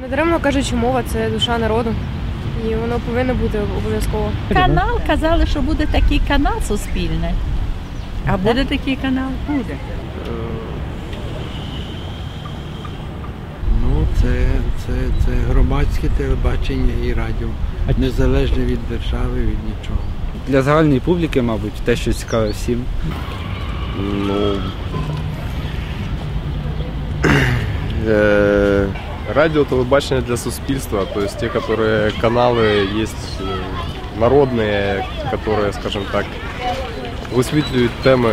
Недаремно кажуть, що мова це душа народу. І воно повинно бути обов'язково. Канал казали, що буде такий канал суспільний. А буде такий канал? Буде. Ну, це, це, це громадське телебачення і радіо. Незалежне від держави, від нічого. Для загальної публіки, мабуть, те, що цікаве всім. Ну, э, радио, телебачение для суспільства, то есть те, которые каналы есть э, народные, которые, скажем так, висвітлюють теми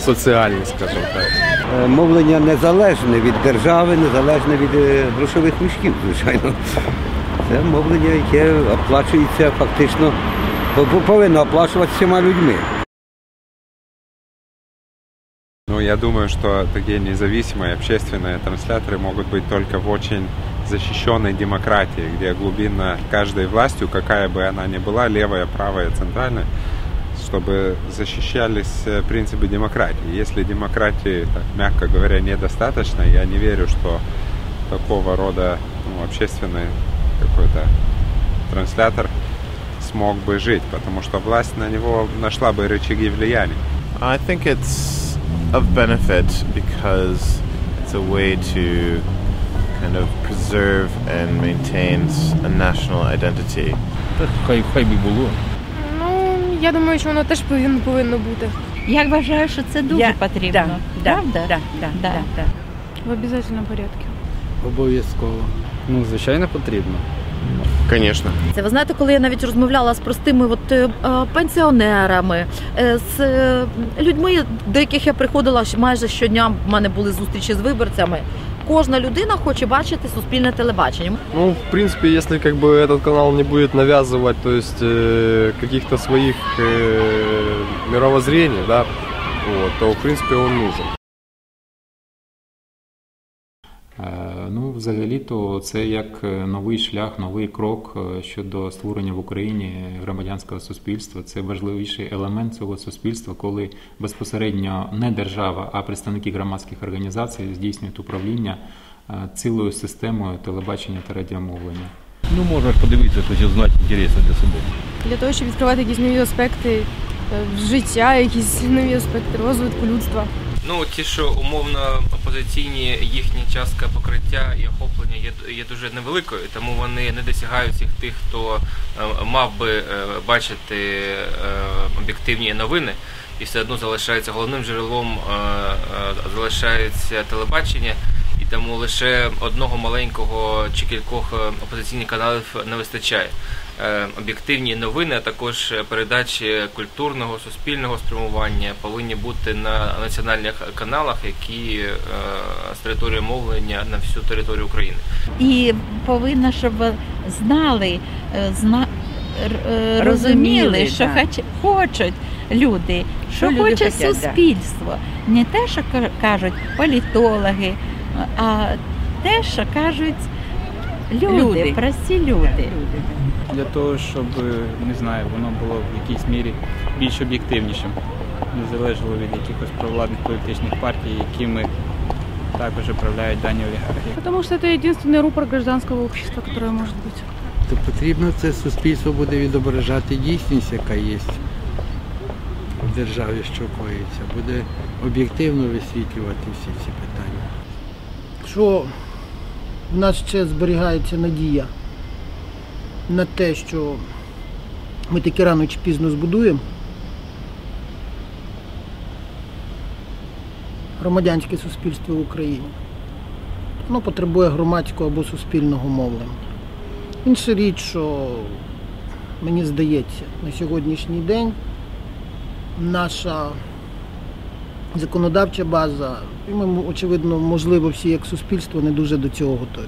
соціальні, скажем так. Е, Мовлення незалежне від держави, незалежне від е, грошових мішків, звичайно. Це мовлення, яке оплачується фактично, по- по- повинно оплачуватися всіма людьми. Ну, я думаю, что такие независимые общественные трансляторы могут быть только в очень защищенной демократии, где глубинно каждой властью, какая бы она ни была, левая, правая, центральная, чтобы защищались э, принципы демократии. Если демократии, так, мягко говоря, недостаточно, я не верю, что такого рода ну, общественный какой-то транслятор смог бы жить, потому что власть на него нашла бы рычаги влияния. I think it's of benefit because it's a way to kind of preserve and maintain a national identity. Хай, хай би було. Ну, я думаю, що воно теж повинно, повинно бути. Я вважаю, що це дуже Я- потрібно. Да, да, Правда? да, да, Да. да, да. В обов'язковому порядку. Обов'язково. Ну, звичайно, потрібно. Конечно. Це ви знаєте, коли я навіть розмовляла з простими от, е, е, пенсіонерами, е, з е, людьми, до яких я приходила щ- майже щодня, в мене були зустрічі з виборцями. Кожна людина хоче бачити суспільне телебачення. Ну, в принципе, если как бы этот канал не будет навязывать, то есть э, каких-то своих э, мировоззрений, да, вот, то в принципе он нужен. Ну, взагалі-то це як е, новий шлях, новий крок е, щодо створення в Україні громадянського суспільства. Це важливіший елемент цього суспільства, коли безпосередньо не держава, а представники громадських організацій здійснюють управління е, цілою системою телебачення та радіомовлення. Ну, можна ж подивитися, щось узнати інтересне для себе. Для того, щоб відкривати якісь нові аспекти е, життя, якісь нові аспекти розвитку людства. Ну, ті, що умовно опозиційні, їхня частка покриття і охоплення є, є дуже невеликою, тому вони не досягають всіх тих, хто е, мав би е, бачити е, об'єктивні новини, і все одно залишається головним джерелом, залишається телебачення. І тому лише одного маленького чи кількох опозиційних каналів не вистачає. Е, Об'єктивні новини, а також передачі культурного, суспільного спрямування повинні бути на національних каналах, які е, з території мовлення на всю територію України. І повинно, щоб знали, е, зна... е, розуміли, Розуміли, що да. хоч... хочуть люди, що, Що люди хоче хотять, да. суспільство. Не те, що кажуть політологи, а те, що кажуть люди, Люди. прості люди Для того, щоб не знаю, воно було в якійсь мірі більш об'єктивнішим, не залежало від якихось провладних політичних партій, якими також управляють дані олігархи. Потому что это единственный рупор гражданского общества, которое может быть. То потрібно це суспільство буде відображати дійсність, яка є в державі, що коїться. Буде об'єктивно висвітлювати всі ці питання. що в нас ще зберігається надія на те, що ми таки рано чи пізно збудуємо громадянське суспільство в Україні. Воно потребує громадського або суспільного мовлення. Інша річ, що мені здається, на сьогоднішній день наша законодавча база, і ми, очевидно, можливо, всі як суспільство не дуже до цього готові.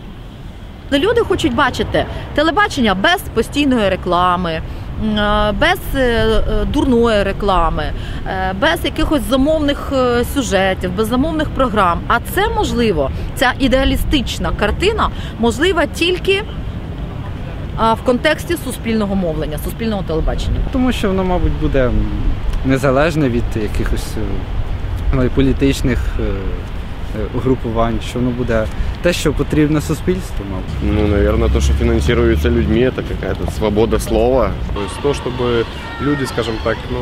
Люди хочуть бачити телебачення без постійної реклами, е, без е, е, дурної реклами, без якихось замовних сюжетів, без замовних програм. А це можливо, ця ідеалістична картина можлива тільки в контексті суспільного мовлення, суспільного телебачення. Тому що воно, мабуть, буде незалежне від якихось політичних угрупувань, що воно буде те, що потрібно суспільству, мабуть. Ну, наверное, то, что финансируется людьми, это какая-то свобода слова. То есть то, чтобы люди, скажем так, ну,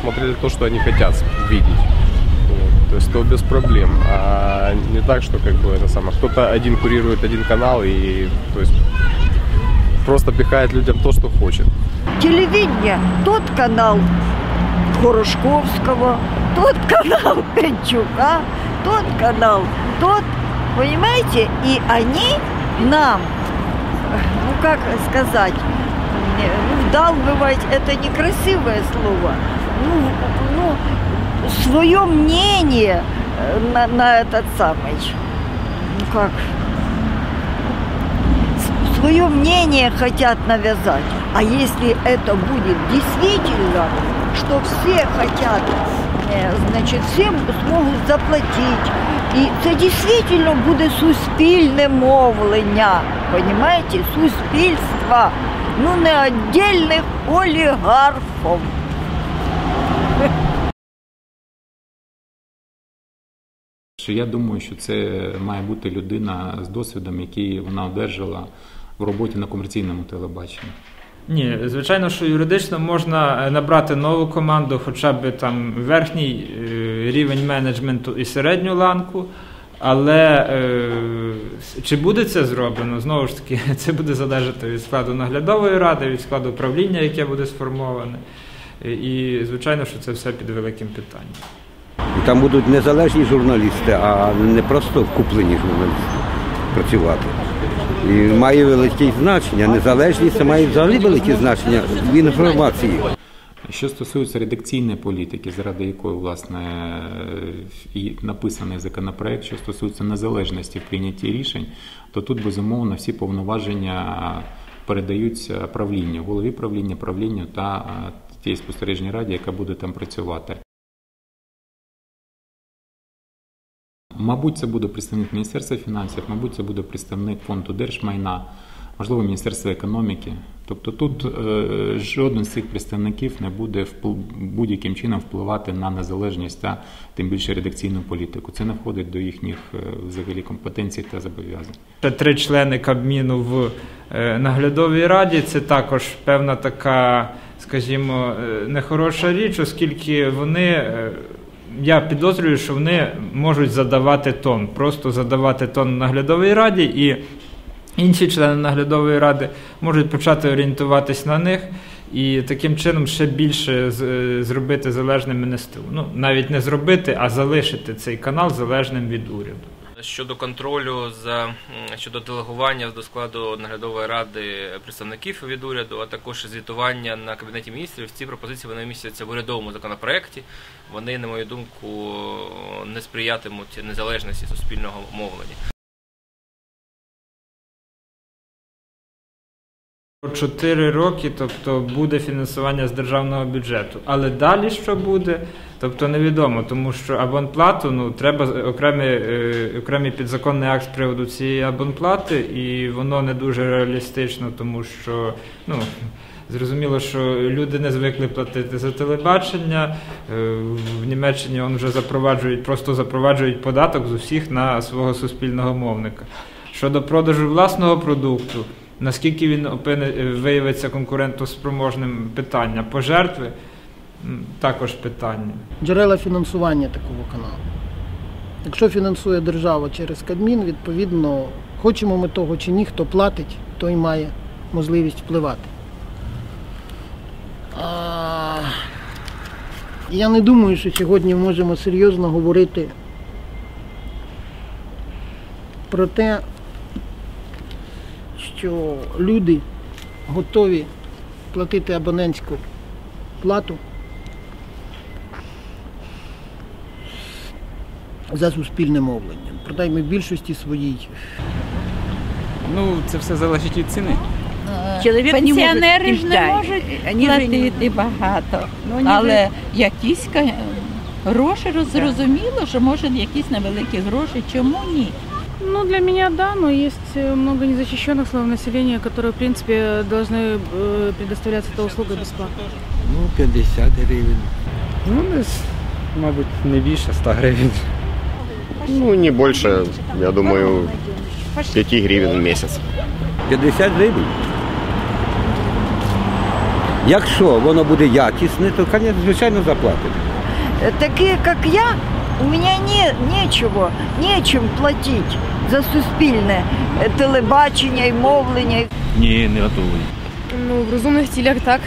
смотрели то, что они хотят видеть. Вот. То есть то без проблем. А не так, что как бы это самое. Кто-то один курирует один канал и то есть просто пихает людям то, что хочет. Телевидение, тот канал Хорошковского, тот канал Пенчука, тот канал, тот, понимаете, и они нам, ну как сказать, вдалбывать это некрасивое слово, ну, ну свое мнение э, на, на этот самый, ну как, свое мнение хотят навязать. А если это будет действительно, что все хотят, значит, всем зможуть заплатити. І це дійсно буде суспільне мовлення, понимаете, суспільства, ну не віддільних олігархів. Що я думаю, що це має бути людина з досвідом, який вона одержала в роботі на комерційному телебаченні. Ні, звичайно, що юридично можна е, набрати нову команду, хоча б там верхній е, рівень менеджменту і середню ланку. Але е, чи буде це зроблено, знову ж таки, це буде залежати від складу наглядової ради, від складу управління, яке буде сформоване. І, звичайно, що це все під великим питанням. Там будуть незалежні журналісти, а не просто куплені журналісти працювати. І має велике значення. Незалежність має взагалі велике значення в інформації. Що стосується редакційної політики, заради якої власне і написаний законопроект, що стосується незалежності в прийнятті рішень, то тут безумовно всі повноваження передаються правлінню, голові правління, правлінню та тієї спостережній раді, яка буде там працювати. Мабуть, це буде представник Міністерства фінансів, мабуть, це буде представник фонду держмайна, можливо, Міністерства економіки. Тобто тут е, жоден з цих представників не буде будь-яким чином впливати на незалежність та тим більше редакційну політику. Це не входить до їхніх е, взагалі компетенцій та зобов'язань. Три члени Кабміну в е, наглядовій раді це також певна така, скажімо, нехороша річ, оскільки вони. Я підозрюю, що вони можуть задавати тон, просто задавати тон наглядовій раді, і інші члени наглядової ради можуть почати орієнтуватись на них і таким чином ще більше е, зробити залежним НСТУ. Ну, навіть не зробити, а залишити цей канал залежним від уряду. Щодо контролю за щодо делегування до складу наглядової ради представників від уряду, а також звітування на кабінеті міністрів, ці пропозиції вони містяться в урядовому законопроекті. Вони, на мою думку, не сприятимуть незалежності суспільного мовлення. Чотири роки, тобто буде фінансування з державного бюджету. Але далі що буде, тобто невідомо, тому що абонплату ну треба окремий, е, окремий підзаконний акт з приводу цієї абонплати, і воно не дуже реалістично, тому що ну. Зрозуміло, що люди не звикли платити за телебачення. Е, В Німеччині вони вже запроваджують, просто запроваджують податок з усіх на свого суспільного мовника. Щодо продажу власного продукту, наскільки він виявиться конкурентоспроможним питання, пожертви також питання. Джерела фінансування такого каналу. Якщо фінансує держава через Кабмін, відповідно, хочемо ми того чи ні, хто платить, той має можливість впливати. А, Я не думаю, що сьогодні можемо серйозно говорити про те, що люди готові платити абонентську плату за суспільне мовлення. Принаймні в більшості своїй. Ну, це все залежить від ціни. Чоловік Пенсіонери ж не Да, можуть вони ж платити багато. Ну, вони Але ж- якісь ка- гроші зрозуміло, що може якісь невеликі гроші, чому ні? Ну, для меня да, но есть э, много незащищенных слоев населения, которые, в принципе, должны э, предоставляться эта услуга бесплатно. Ну, 50 гривень. Ну, десь, мабуть, не більше 100 гривень. Ну, не больше, я думаю, 5 гривен в месяц. 50 гривень. Якщо воно буде якісне, то, звичайно, заплатить. Такие, как я, у меня не, нечего, нечем платить за суспільне телебачення і мовлення. Ні, не готовий. Ну, в розумних цілях так.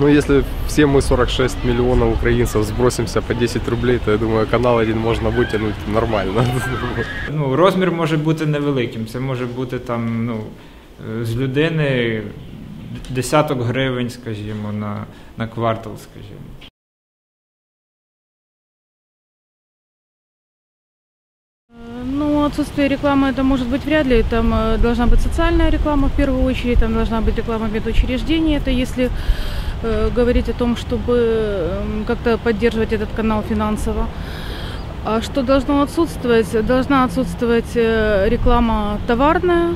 Ну, если все мы 46 миллионов украинцев сбросимся по 10 рублей, то я думаю, канал один можно вытянуть нормально. Ну, розмір може бути невеликим. Це може бути там, ну, з людини десяток гривень, скажімо, на, на квартал, скажімо. Отсутствие рекламы это может быть вряд ли. Там э, должна быть социальная реклама в первую очередь, там должна быть реклама медучреждений. Это если э, говорить о том, чтобы э, как-то поддерживать этот канал финансово. А что должно отсутствовать? Должна отсутствовать э, реклама товарная,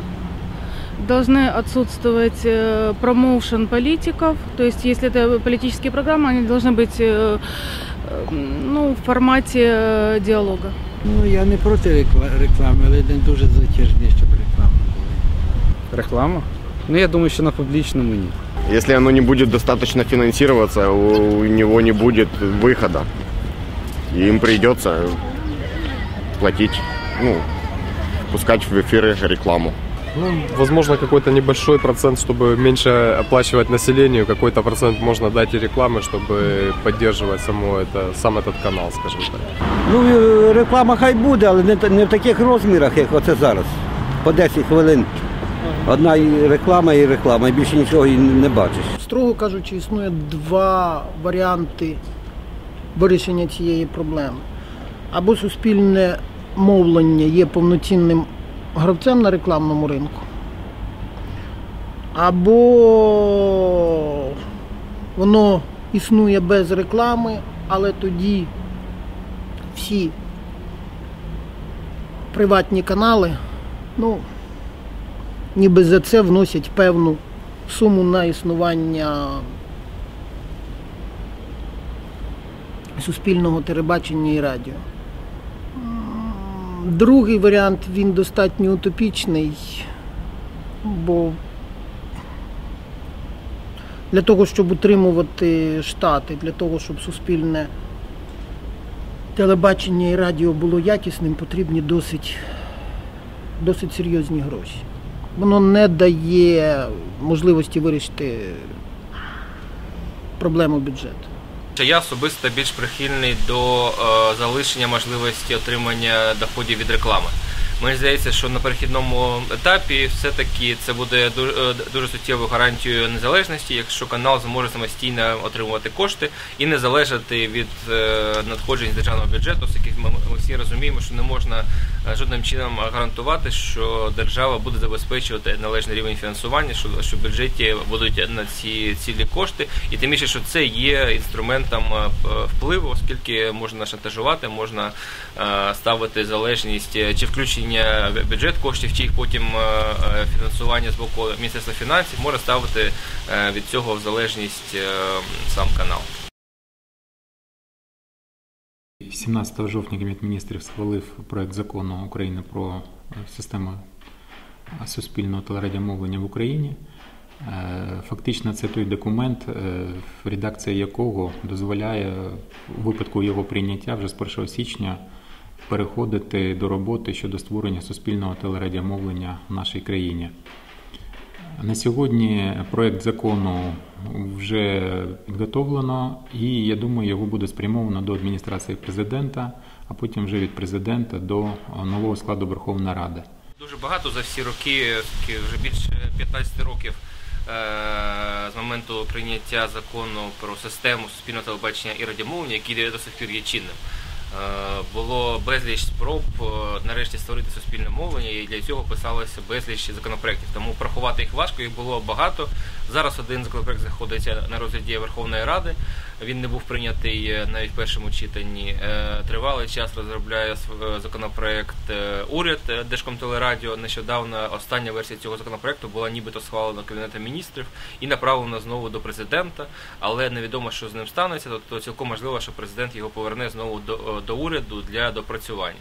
должны отсутствовать э, промоушен политиков. То есть, если это политические программы, они должны быть э, э, ну, в формате э, диалога. Ну, я не проти рекла- реклами, але не дуже затяжні, щоб реклама була. Реклама? Ну, я думаю, що на публічному ні. Если оно не будет достаточно финансироваться, у у него не будет выхода. И им придется платить, ну, пускать в эфиры рекламу. Ну, возможно, какой-то небольшой процент, чтобы меньше оплачивать населению, какой-то процент можно дать и рекламы, чтобы поддерживать само это, сам этот канал, скажем так. Ну, е, реклама хай буде, але не, та- не в таких розмірах, як оце зараз. По 10 хвилин. Одна і реклама, і реклама, і більше нічого і не бачиш. Строго кажучи, існує два варіанти вирішення цієї проблеми. Або суспільне мовлення є повноцінним гравцем на рекламному ринку, або воно існує без реклами, але тоді всі приватні канали, ну, ніби за це вносять певну суму на існування суспільного телебачення і радіо. Другий варіант він достатньо утопічний, бо для того, щоб утримувати штати, для того, щоб суспільне телебачення і радіо було якісним, потрібні досить, досить серйозні гроші. Воно не дає можливості вирішити проблему бюджету. Я особисто більш прихильний до е, залишення можливості отримання доходів від реклами. Мені здається, що на перехідному етапі все-таки це буде дуже, е, дуже суттєвою гарантією незалежності, якщо канал зможе самостійно отримувати кошти і не залежати від е, надходжень з державного бюджету, оскільки ми, всі розуміємо, що не можна жодним чином гарантувати, що держава буде забезпечувати належний рівень фінансування, що, що в бюджеті будуть на ці цілі кошти, і тим більше, що це є інструментом е, впливу, оскільки можна шантажувати, можна е, ставити залежність е, чи включення в бюджет коштів, чи їх потім е, е, фінансування з боку Міністерства фінансів може ставити е, від цього в залежність е, сам канал. 17 жовтня Кабінет міністрів схвалив проект закону України про е, систему е, суспільного телерадіомовлення в Україні. Е, Фактично, це той документ, редакція якого дозволяє у випадку його прийняття вже з 1 січня переходити до роботи щодо створення суспільного телерадіомовлення в нашій країні. На сьогодні проект закону вже підготовлено, і я думаю, його буде спрямовано до адміністрації президента, а потім вже від президента до нового складу Верховної Ради. Дуже багато за всі роки, вже більше 15 років е, з моменту прийняття закону про систему суспільного телебачення і радіомовлення, який до сих пір є чинним. Е, Було безліч спроб е, нарешті створити суспільне мовлення, і для цього писалося безліч законопроєктів. Тому порахувати їх важко, їх було багато. Зараз один законопроект знаходиться на розгляді Верховної Ради. Він не був прийнятий е, навіть в першому читанні. Е, Тривалий час розробляє св- законопроект е, уряд е, Держкомтелерадіо. Нещодавно остання версія цього законопроекту була нібито схвалена Кабінетом міністрів і направлена знову до президента, але невідомо, що з ним станеться. Тобто цілком можливо, що президент його поверне знову до, до уряду для допрацювання.